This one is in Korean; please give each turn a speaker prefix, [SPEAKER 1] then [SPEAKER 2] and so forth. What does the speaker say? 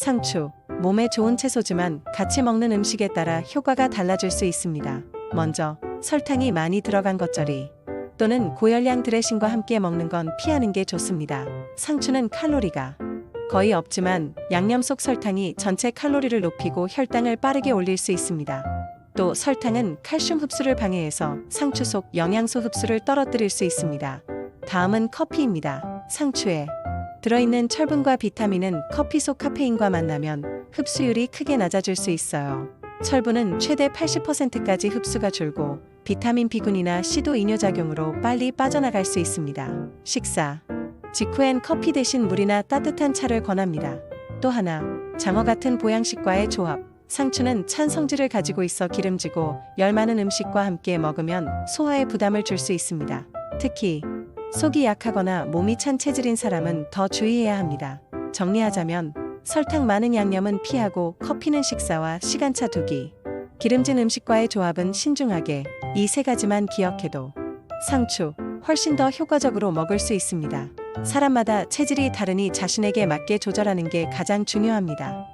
[SPEAKER 1] 상추. 몸에 좋은 채소지만 같이 먹는 음식에 따라 효과가 달라질 수 있습니다. 먼저 설탕이 많이 들어간 겉절이 또는 고열량 드레싱과 함께 먹는 건 피하는 게 좋습니다. 상추는 칼로리가 거의 없지만 양념 속 설탕이 전체 칼로리를 높이고 혈당을 빠르게 올릴 수 있습니다. 또 설탕은 칼슘 흡수를 방해해서 상추 속 영양소 흡수를 떨어뜨릴 수 있습니다. 다음은 커피입니다. 상추에 들어있는 철분과 비타민은 커피 속 카페인과 만나면 흡수율이 크게 낮아질 수 있어요. 철분은 최대 80%까지 흡수가 줄고 비타민 B군이나 C도 이뇨작용으로 빨리 빠져나갈 수 있습니다. 식사 직후엔 커피 대신 물이나 따뜻한 차를 권합니다. 또 하나, 장어 같은 보양식과의 조합. 상추는 찬 성질을 가지고 있어 기름지고 열 많은 음식과 함께 먹으면 소화에 부담을 줄 수 있습니다. 특히 속이 약하거나 몸이 찬 체질인 사람은 더 주의해야 합니다. 정리하자면 설탕 많은 양념은 피하고 커피는 식사와 시간차 두기. 기름진 음식과의 조합은 신중하게 이 세 가지만 기억해도 상추 훨씬 더 효과적으로 먹을 수 있습니다. 사람마다 체질이 다르니 자신에게 맞게 조절하는 게 가장 중요합니다.